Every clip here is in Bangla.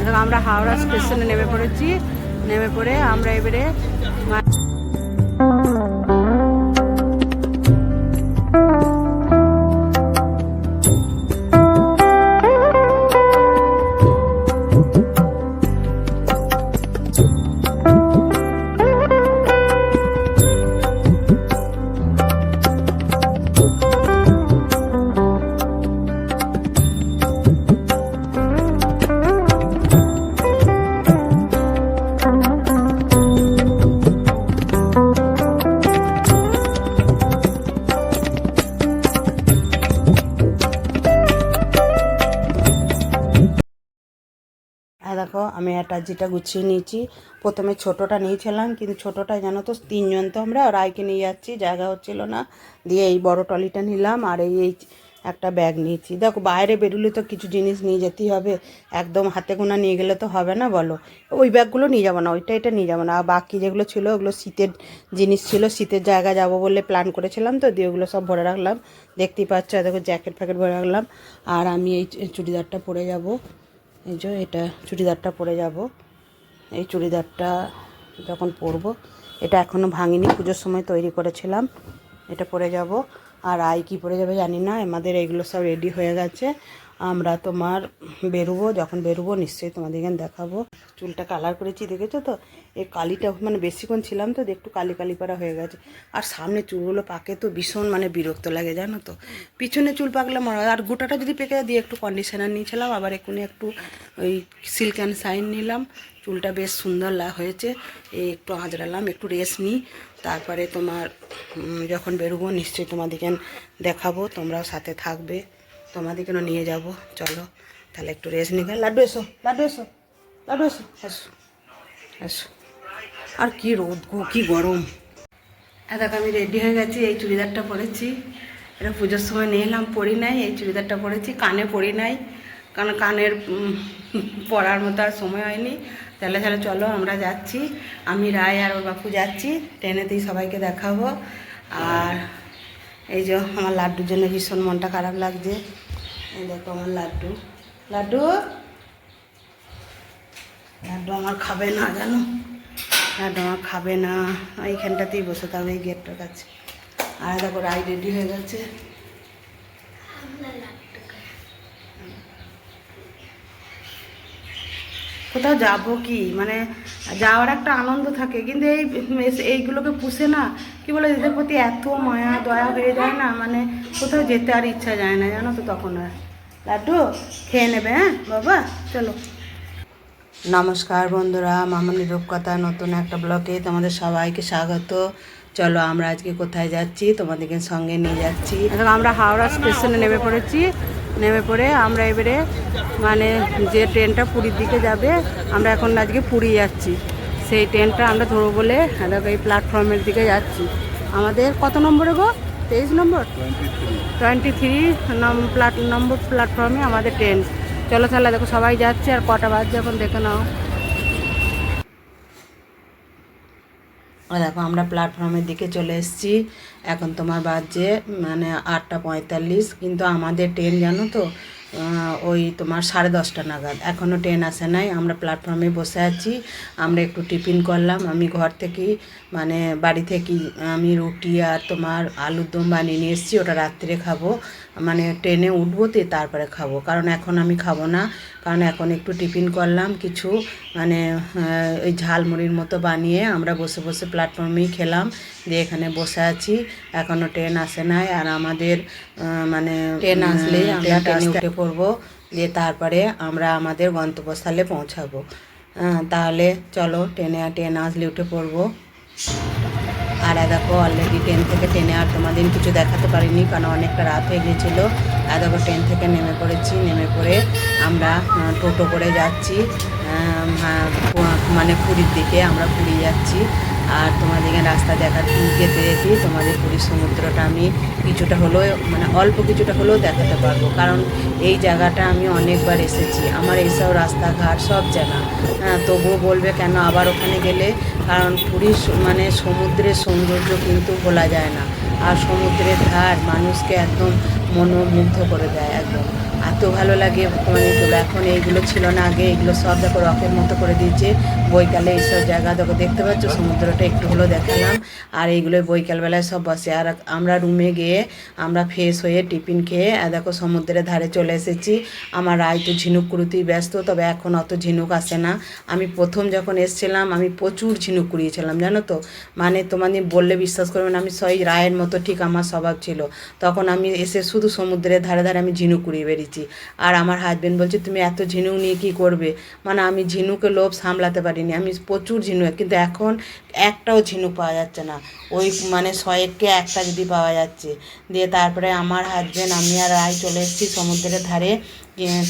দেখো আমরা হাওড়া স্টেশনে নেমে পড়েছি নেমে পড়ে আমরা এবারে অ্যাটাচিটা গুছিয়ে নিয়েছি, প্রথমে ছোটোটা নিয়েছিলাম, কিন্তু ছোটোটা জানো তো তিনজন তো আমরা রায়কে নিয়ে যাচ্ছি, জায়গা হচ্ছিল না, দিয়ে এই বড় টলিটা নিলাম, আর এই এই একটা ব্যাগ নিয়েছি। দেখো, বাইরে বেরোলে তো কিছু জিনিস নিয়ে যেতেই হবে, একদম হাতে গোনা নিয়ে গেলে তো হবে না বলো? ওই ব্যাগগুলো নিয়ে যাব না, ওইটা এটা নিয়ে যাব না, আর বাকি যেগুলো ছিল, ওগুলো শীতের জিনিস ছিল, শীতের জায়গা যাব বলে প্ল্যান করেছিলাম তো, দিয়ে ওগুলো সব ভরে রাখলাম। দেখতেই পাচ্ছ, দেখো, জ্যাকেট ফ্যাকেট ভরে রাখলাম, আর আমি এই চুড়িদারটা পরে যাব। এই যে এটা চুড়িদারটা পরে যাব। এই চুড়িদারটা যখন পরব, এটা এখনও ভাঙিনি, পুজোর সময় তৈরি করেছিলাম, এটা পরে যাব। আর আই কি পরে যাবে জানি না, আমাদের এইগুলো সব রেডি হয়ে গেছে। আমরা তোমার বেরোবো, যখন বেরোবো নিশ্চয়ই এখানে দেখাবো। চুলটা কালার করেছি, দেখেছ তো? এই কালিটা মানে বেশিক্ষণ ছিলাম তো একটু কালি কালি করা হয়ে গেছে। আর সামনে চুলগুলো পাকে তো ভীষণ মানে বিরক্ত লাগে, জানো তো? পিছনে চুল পাকলে মনে আর গোটাটা যদি পেকে দিয়ে একটু কন্ডিশনার নিয়েছিলাম, আবার এক্ষুনি একটু ওই সিল্ক অ্যান্ড সাইন নিলাম। চুলটা বেশ সুন্দর লা হয়েছে, এই একটু আঁচড়ালাম, একটু রেস্ট নিই। তারপরে তোমার যখন বেরোবো, নিশ্চয়ই তোমাদেরকে দেখাবো, তোমরাও সাথে থাকবে। তোমাদেরকেও নিয়ে যাব, চলো। তাহলে একটু রেস্ট নিয়ে লাড্ডু এসো লাড্ডু এসো। লাড্ডু এসো এসো এসো আর কি রোদ গো, কি গরম। দেখো, আমি রেডি হয়ে গেছি, এই চুড়িদারটা পরেছি। এটা পুজোর সময় নিয়ে এলাম, পরি নাই, এই চুড়িদারটা পরেছি, কানে পরি নাই। কারণ কানের পরার মতো আর সময় হয়নি। তাহলে তাহলে চলো, আমরা যাচ্ছি। আমি, রায় আর ওর বাপু যাচ্ছি ট্রেনেতেই সবাইকে দেখাবো। আর এই যে, আমার লাড্ডুর জন্য ভীষণ মনটা খারাপ লাগছে। এই দেখো, আমার লাড্ডু। লাড্ডু? লাড্ডু আমার খাবে না, জানো? লাড্ডু আমার খাবে না। এইখানটাতেই বসে থাকবে, এই গেটটার কাছে। আর দেখো রাই রেডি হয়ে গেছে। কোথাও যাব কি? মানে যাওয়ার একটা আনন্দ থাকে, কিন্তু এই এইগুলোকে পুষে না, কি বলে, এদের প্রতি এত মায়া, দয়া হয়ে যায় না মানে কোথাও যেতে আর ইচ্ছা যায় না, জানো তো, তখন আর। লাড্ডু, খেয়ে নেবে হ্যাঁ বাবা? চলো। নমস্কার বন্ধুরা মামনি রূপকথা নতুন একটা ব্লকে তোমাদের সবাইকে স্বাগত। চলো আমরা আজকে কোথায় যাচ্ছি তোমাদেরকে সঙ্গে নিয়ে যাচ্ছি। আমরা হাওড়া স্টেশনে নেমে পড়েছি। নেমে পড়ে আমরা এবারে মানে যে ট্রেনটা পুরীর দিকে যাবে আমরা এখন আজকে পুরী যাচ্ছি। সেই ট্রেনটা আমরা ধরবো বলে দেখো এই প্ল্যাটফর্মের দিকে যাচ্ছি। আমাদের কত নম্বরে গো? তেইশ নম্বর? টোয়েন্টি থ্রি নম্বর প্ল্যাটফর্মে আমাদের ট্রেন। চলো তাহলে দেখো সবাই যাচ্ছে আর কটা বাজছে এখন দেখে নাও। দেখো আমরা প্ল্যাটফর্মের দিকে চলে এসেছি। এখন তোমার বাজে মানে আটটা পঁয়তাল্লিশ, কিন্তু আমাদের ট্রেন জানো তো ওই তোমার সাড়ে দশটা নাগাদ। এখনও ট্রেন আসে নাই, আমরা প্ল্যাটফর্মে বসে আছি। আমরা একটু টিফিন করলাম, আমি ঘর থেকেই মানে বাড়ি থেকেই আমি রুটি আর তোমার আলুর দম বানিয়ে নিয়ে এসেছি, ওটা রাত্রে খাব। মানে ট্রেনে উঠবো তো তারপরে খাব। কারণ এখন আমি খাব না। কারণ এখন একটু টিফিন করলাম কিছু মানে ওই ঝালমুড়ির মতো বানিয়ে আমরা বসে বসে প্ল্যাটফর্মেই খেলাম। দিয়ে এখানে বসে আছি। এখনও ট্রেন আসে নাই। আর আমাদের মানে ট্রেন আসলেই আমরা ট্রেনে উঠে পড়ব। দিয়ে তারপরে আমরা আমাদের গন্তব্যস্থলে পৌঁছাবো। তাহলে চলো ট্রেনে ট্রেন আসলে উঠে পড়ব। আর দেখো অলরেডি ট্রেন থেকে ট্রেনে আর তোমাদের কিছু দেখাতে পারিনি কারণ অনেকটা রাত হয়ে গেছিল আর দেখো ট্রেন থেকে নেমে পড়েছি নেমে পড়ে আমরা টোটো করে যাচ্ছি আহ, মানে পুরীর দিকে আমরা পুরী যাচ্ছি। আর তোমাদেরকে রাস্তা দেখা যেতে যেতে তোমাদের পুরীর সমুদ্রটা আমি কিছুটা হলেও মানে অল্প কিছুটা হলেও দেখাতে পারব। কারণ এই জায়গাটা আমি অনেকবার এসেছি। আমার এইসব রাস্তাঘাট সব জানা হ্যাঁ তবুও বলবে কেন আবার ওখানে গেলে? কারণ পুরীর মানে সমুদ্রের সৌন্দর্য কিন্তু বলা যায় না। আর সমুদ্রের ধার মানুষকে একদম মনোমুগ্ধ করে দেয় একদম। দেখতেও ভালো লাগে। মানে এগুলো এখন এইগুলো ছিল না আগে, এগুলো সব দেখো রকের মতো করে দিয়েছে। বৈকালে এইসব জায়গা দেখো দেখতে পাচ্ছ, সমুদ্রটা একটু হলো দেখালাম। আর এইগুলো বৈকালবেলায় সব বসে। আর আমরা রুমে গিয়ে আমরা ফ্রেশ হয়ে টিফিন খেয়ে, আর দেখো সমুদ্রের ধারে চলে এসেছি। আমার রায় তো ঝিনুক কুড়ুতেই ব্যস্ত, তবে এখন অত ঝিনুক আসে না। আমি প্রথম যখন এসছিলাম, আমি প্রচুর ঝিনুক কুড়িয়েছিলাম, জানো তো? মানে তোমাদের বললে বিশ্বাস করবে না, আমি সই রায়ের মতো ঠিক আমার স্বভাব ছিল। তখন আমি এসে শুধু সমুদ্রের ধারে ধারে আমি ঝিনুক কুড়িয়ে বেরিয়েছি আর আমার হাজব্যান্ড বলছে, তুমি এত ঝিনুক নিয়ে কী করবে? মানে আমি ঝিনুকে লোভ সামলাতে পারিনি, আমি প্রচুর ঝিনুক, কিন্তু এখন একটাও ঝিনুক পাওয়া যাচ্ছে না। ওই মানে শয়েককে একটা যদি পাওয়া যাচ্ছে, দিয়ে তারপরে আমার হাজব্যান্ড আমি আর রায় চলে এসেছি সমুদ্রের ধারে।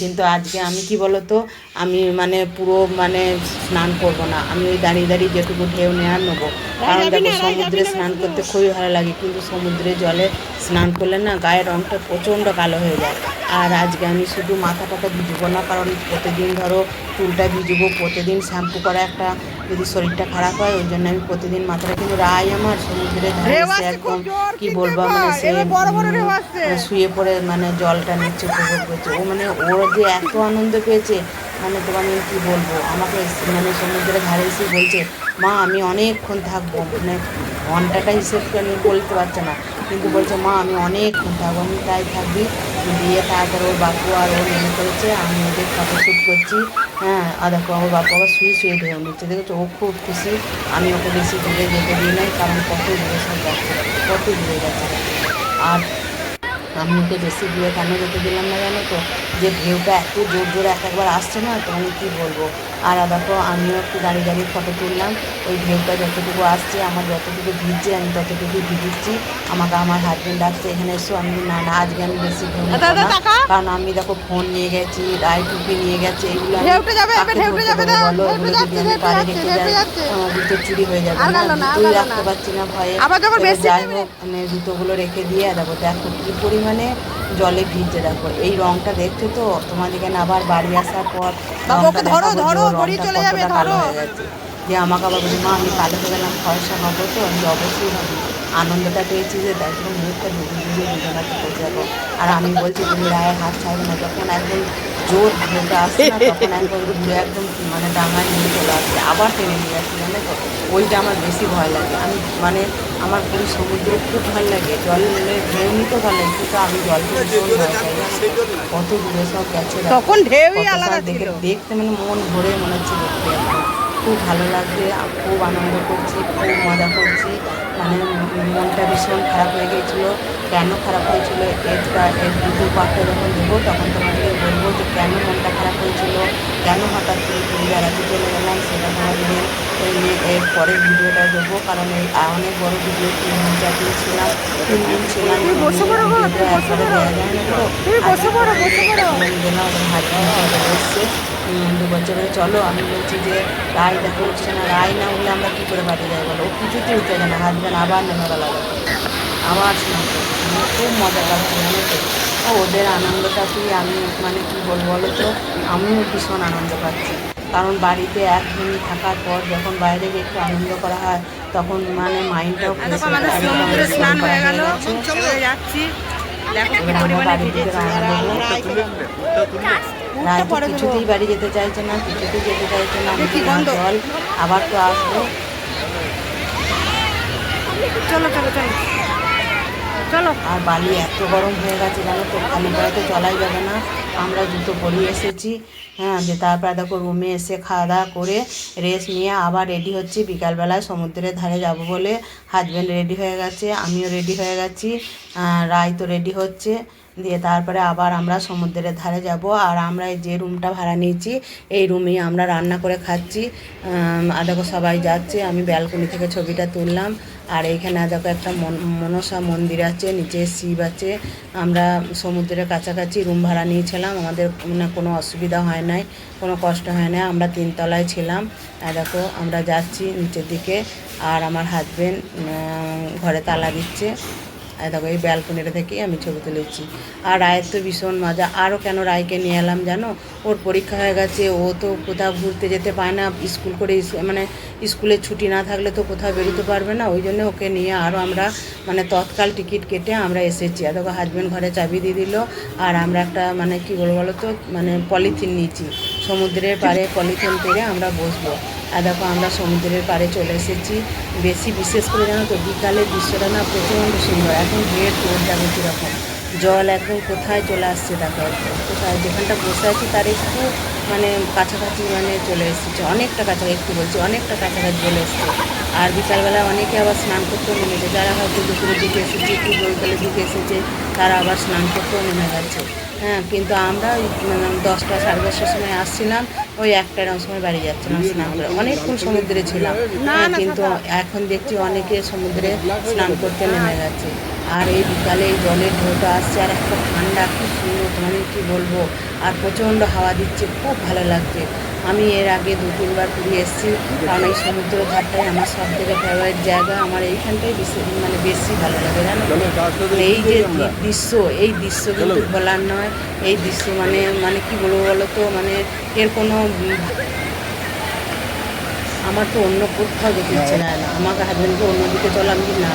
কিন্তু আজকে আমি কি বলতো আমি মানে পুরো মানে স্নান করব না। আমি ওই দাঁড়িয়ে দাঁড়িয়ে যেটুকু ঢেউ নেওয়ার নেব। কারণ দেখো সমুদ্রে স্নান করতে খুবই ভালো লাগে কিন্তু সমুদ্রে জলে স্নান করলে না গায়ের রঙটা প্রচণ্ড কালো হয়ে যায়। আর আজকে আমি শুধু মাথাটাকে ভিজবো না কারণ প্রতিদিন ধরো চুলটা ভিজবো প্রতিদিন শ্যাম্পু করা একটা যদি শরীরটা খারাপ হয় ওই জন্য আমি প্রতিদিন মাথাটা কিন্তু রায় আমার সমুদ্রে একদম কি বলব মানে সে। উম, শুয়ে পড়ে মানে জলটা নিচ্ছে উপভোগ করছে। ও মানে ওর যে এত আনন্দ পেয়েছে মানে আমি কী বলব? আমাকে মানে সমুদ্রের ধারে এসে বলছে মা আমি অনেকক্ষণ থাকব। মানে ঘন্টাটা হিসেব করে বলতে পারছে না। কিন্তু বলছে মা আমি অনেকক্ষণ থাকব আমি তাই থাকবি। দিয়ে তারপর ওর বাপু আর ওর মনে করেছে, আমি ওদের ফটো শ্যুট করছি। হ্যাঁ আর দেখো আমার বাপু আবার শুয়ে শুয়ে ধরে নিচ্ছে দেখেছ? ও খুব খুশি। আমি ওকে বেশি দূরে যেতে দিই নাই, কারণ কত দূরে সব যাচ্ছে কত দূরে গেছে আর আমি ওকে বেশি দূরে কেন যেতে দিলাম না জানো তো? যে ঢেউটা এত জোর জোরে এক একবার আসছে না, তো আমি কী বলব? আর দেখো আমিও একটু দাঁড়িয়ে দাঁড়িয়ে ফটো তুললাম। ওই ঢেউটা যতটুকু আসছে আমার যতটুকু ভিজছে আমি ততটুকু ভিজুচ্ছি আমাকে আমার হাজব্যান্ড ডাকছে এখানে এসো। আমি না না আজকে আমি বেশি? কারণ আমি দেখো ফোন নিয়ে গেছি রায় টুপি নিয়ে গেছে এগুলো না, বলো? এগুলো যদি আমি ঢেউটা পাড়ে রেখে যাই। আমার জুতো চুরি হয়ে যাবে। গেলো রাখতে পারছি না ভয়ে। যাই হোক মানে জুতোগুলো রেখে দিয়ে দেখো দেখো কী পরিমাণে জলে ভিজছে দেখো। এই রংটা দেখছ তো? তোমাদেরকে এখানে আবার বাড়ি আসার পর ধরো, ধরো, চলে যাবে, ধরো। হয়ে আমাকে আবার বলি মা আমি কালো হয়ে গেলাম খরচা হব তো আমি অবশ্যই হব আনন্দটা পেয়েছি যে জন্য মুখটা ডুবে ডুবে দুজনাকে করতে যাব। আর আমি বলছি তুমি রায়ের হাত ছাড়বে না। যখন একদম জোর ঢেউটা আসছে না তখন একদম ঘুরে একদম মানে ডাঙায় নিয়ে চলে আসছে। আবার টেনে নিয়ে যাচ্ছে জানো তো? ওইটা আমার বেশি ভয় লাগে। আমি মানে আমার পুরো সমুদ্র খুব ভালো লাগে। জল ঢেউ নিতে ভালো লাগে কিন্তু আমি জল? কত দূরে সব গেছে তখন ঢেউই আলাদা দেখে দেখতে মানে মন ভরে মনে হচ্ছে দেখতে। খুব ভালো লাগছে খুব আনন্দ করছি, খুব মজা করছি। মানে মনটা ভীষণ খারাপ হয়ে গিয়েছিল, কেন খারাপ হয়েছিলো এর এর দুটো পার্টটা যখন দেবো তখন তোমাদের যে কেন মনটা খারাপ হয়েছিল কেন হঠাৎ করে ঘুরে বেড়াতে চলে গেলাম সেটা এই এর পরের ভিডিওটা দেবো কারণ এই অনেক বড় ভিডিও তিন দিন চার দিন ছিলাম। তিন দিন ছিলাম একবারে দেওয়া যায় না হাজব্যান্ড এসছে। দু বছরের চলো আমি বলছি যে রায় দেখো উঠছে না রায় না উঠলে আমরা কী করে বাড়ি যাই বলো? ও কিছুতেই উঠতে যায় না হাজব্যান্ড আবার নেমে গেল আবার করছে খুব মজা লাগছে জানো ওদের আনন্দটাতেই আমি মানে কী বলব বলো তো? আমিও ভীষণ আনন্দ পাচ্ছি। কারণ বাড়িতে একদিন থাকার পর যখন বাইরে গিয়ে একটু আনন্দ করা হয় তখন মানে মাইন্ডটাও হয়ে কি। রায় পরে দেবো। কিছুতেই বাড়ি যেতে চাইছে না কিছুতেই যেতে চাইছে না। চল আবার তো আসব। চলো চলো চলো। চলো। আর বালি এত গরম হয়ে গেছে জানো তো, খালি তো চলাই যাবে না। আমরা জুতো পরিয়ে এসেছি। হ্যাঁ যে তারপরে দেখো রুমে এসে খাওয়া দাওয়া করে রেস্ট নিয়ে আবার রেডি হচ্ছি। বিকালবেলায় সমুদ্রের ধারে যাব বলে হাজব্যান্ড রেডি হয়ে গেছে, আমিও রেডি হয়ে গেছি রায় তো রেডি হচ্ছে। দিয়ে তারপরে আবার আমরা সমুদ্রের ধারে যাব। আর আমরা যে রুমটা ভাড়া নিয়েছি, এই রুমে আমরা রান্না করে খাচ্ছি। আর দেখো সবাই যাচ্ছে, আমি ব্যালকনি থেকে ছবিটা তুললাম। আর এইখানে দেখো একটা মন- মনসা মন্দির আছে, নিচে শিব আছে। আমরা সমুদ্রের কাছাকাছি রুম ভাড়া নিয়েছিলাম, আমাদের মানে কোনো অসুবিধা হয় নাই, কোনো কষ্ট হয় না আমরা তিনতলায় ছিলাম। আর দেখো, আমরা যাচ্ছি নিচের দিকে, আর আমার হাজব্যান্ড ঘরে তালা দিচ্ছে। দেখো, এই ব্যালকনিটা থেকেই আমি ছবি তুলেছি। আর রায়ের তো ভীষণ মজা। আরও কেন রায়কে নিয়ে এলাম জানো? ওর পরীক্ষা হয়ে গেছে, ও তো কোথাও ঘুরতে যেতে পায় না। স্কুল করে মানে স্কুলে ছুটি না থাকলে তো কোথাও বেরোতে পারবে না। ওই জন্য ওকে নিয়ে আরও আমরা মানে তৎকাল টিকিট কেটে আমরা এসেছি। আর দেখো হাজব্যান্ড ঘরে চাবি দিয়ে দিল। আর আমরা একটা মানে কি বলব বলো তো মানে পলিথিন নিয়েছি। সমুদ্রের পাড়ে পলিথিন পেরে আমরা বসবো। আর দেখো, আমরা সমুদ্রের পাড়ে চলে এসেছি। বেশি, বিশেষ করে জানো তো বিকালের দৃশ্যটা না প্রচণ্ড সুন্দর। এখন ভিড় তোর যাবে কীরকম জল একদম কোথায় চলে আসছে দেখো, কোথায় যেখানটা বসে আছি তার একটু মানে কাছাকাছি মানে চলে এসেছে। অনেকটা কাছাকাছি, একটু বলছি, অনেকটা কাছাকাছি চলে এসেছে। আর বিকালবেলা অনেকে আবার স্নান করতেও নেমেছে যারা হয়তো দুপুরের দিকে এসেছে একটু বৈকালের দিকে এসেছে তারা আবার স্নান করতেও নেমে যাচ্ছে। হ্যাঁ কিন্তু আমরা মানে দশটা সাড়ে দশটার সময় আসছিলাম ওই একটা এরকম সময় বাড়ি যাচ্ছিলাম স্নান করে। অনেকক্ষণ সমুদ্রে ছিলাম। কিন্তু এখন দেখছি অনেকে সমুদ্রে স্নান করতে নেমে গেছে আর এই বিকালে এই জলের ঢেউটা আসছে আর একটা ঠান্ডা কি সুন্দর মানে কি বলব? আর প্রচণ্ড হাওয়া দিচ্ছে খুব ভালো লাগছে। আমি এর আগে দু তিনবার ঘুরে এসেছি কারণ এই সমুদ্র ধারটাই আমার সব থেকে ফেভারিট জায়গা। আমার এইখানটাই বেশি মানে বেশি ভালো লাগে জানো? এই যে দৃশ্য এই দৃশ্য কিন্তু বলার নয়। এই দৃশ্য মানে মানে কি বলব বলো তো মানে এর কোনো আমার তো অন্য কোথাও যেতে ইচ্ছে না। আমাকে হাজব্যান্ডকে অন্যদিকে চলো আমি বলি, না।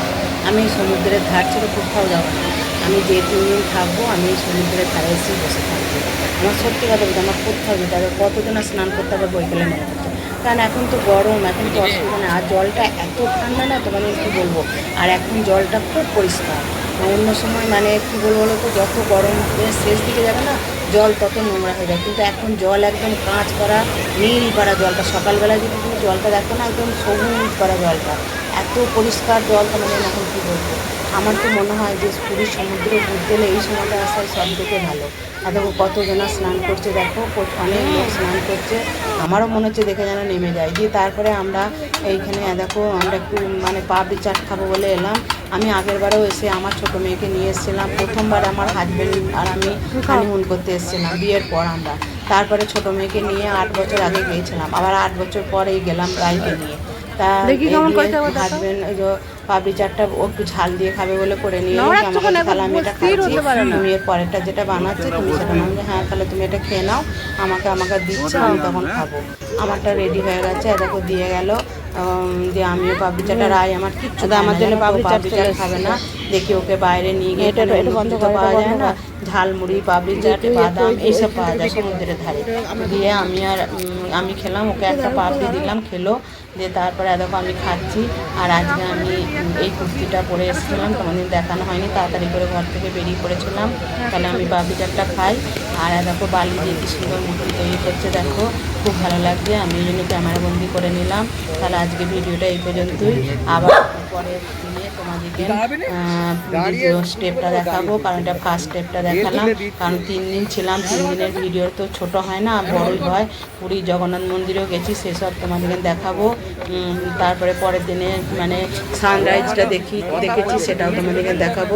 আমি সমুদ্রের ধার ছেড়ে কোথাও যাব না। আমি যে তিন দিন থাকব আমি সমুদ্রের ধারে এসেই বসে থাকব। আমার সত্যি কথা বলতে আমার কোথাও যেতে হবে কতদিন আর স্নান করতে হবে বইকেলে মনে করতে কারণ এখন তো গরম এখন তো অসুবিধা নেই। আর জলটা এত ঠান্ডা না তো মানে কী বলব? আর এখন জলটা খুব পরিষ্কার। অন্য সময় মানে কী বলব বলো তো যত গরম শেষ দিকে যাবে না জল তত নোংরা হয়ে যায়। কিন্তু এখন জল একদম কাঁচ করা নীল করা জলটা সকালবেলা যদি তুমি জলটা দেখো না একদম সবুজ করা জলটা। এত পরিষ্কার জলটা মানে এখন কী বলব? আমার তো মনে হয় যে পুরীর সমুদ্রে ঘুরতে গেলে এই সময়টা আসাই সব থেকে ভালো। আর দেখো কতজনা স্নান করছে, দেখো অনেক লোক স্নান করছে। আমারও মনে হচ্ছে দেখে যেন নেমে যায়। দিয়ে তারপরে আমরা এইখানে দেখো আমরা একটু মানে পাপড়ি চাট খাব বলে এলাম। আমি আগের বারেও এসে আমার ছোটো মেয়েকে নিয়ে এসেছিলাম। প্রথমবার আমার হাজব্যান্ড আর আমি হানিমুন করতে এসেছিলাম, বিয়ের পর আমরা। তারপরে ছোটো মেয়েকে নিয়ে আট বছর আগে গিয়েছিলাম। আবার আট বছর পরেই গেলাম রাইকে নিয়ে। তা দেখি কেমন করতে হবে দেখো। ওই যে চাটটা ও একটু ঝাল দিয়ে খাবে বলে করে নিয়ে তাহলে আমি এটা খাচ্ছি। তুমি এর পরেরটা যেটা বানাচ্ছে তুমি সেটা হ্যাঁ তাহলে তুমি এটা খেয়ে নাও। আমাকে আমাকে দিচ্ছে আমি তখন খাব। আমারটা রেডি হয়ে গেছে। দেখো দিয়ে গেল। যে আমিও পাপড়ি চাটা রাই আমার কিচ্ছু আমার জন্য চাট চাট খাবে না। দেখি ওকে বাইরে নিয়ে গিয়ে এটা- এটা বন্ধ পাওয়া যায় না। ঝালমুড়ি পাবলি চাট বাদাম এইসব পাওয়া যায় সমুদ্রের ধারে। দিয়ে আমি আর আমি খেলাম ওকে একটা পাপড়ি দিলাম খেলো। দিয়ে তারপরে দেখো আমি খাচ্ছি। আর আজকে আমি এই কুর্তিটা পরে এসেছিলাম, কোনোদিন দেখানো হয়নি, তাড়াতাড়ি করে ঘর থেকে বেরিয়ে পড়েছিলাম। তাহলে আমি বাবিটারটা খাই। আর দেখো বালি দিয়ে কি সুন্দর মূর্তি তৈরি করছে, দেখো। খুব ভালো লাগছে। আমি এই জন্য ক্যামেরা বন্দি করে নিলাম। তাহলে আজকে ভিডিওটা এই পর্যন্তই। আবার পরে দিনে তোমাদেরকে স্টেপটা দেখাবো। কারণ এটা ফার্স্ট স্টেপটা দেখালাম। কারণ তিন দিন ছিলাম, তিন দিনের ভিডিও তো ছোট হয় না, বড়ই হয়। পুরী জগন্নাথ মন্দিরেও গেছি, সেসব তোমাদেরকে দেখাবো। তারপরে পরের দিনে মানে সানরাইজটা দেখি, দেখেছি, সেটাও তোমাদেরকে দেখাবো।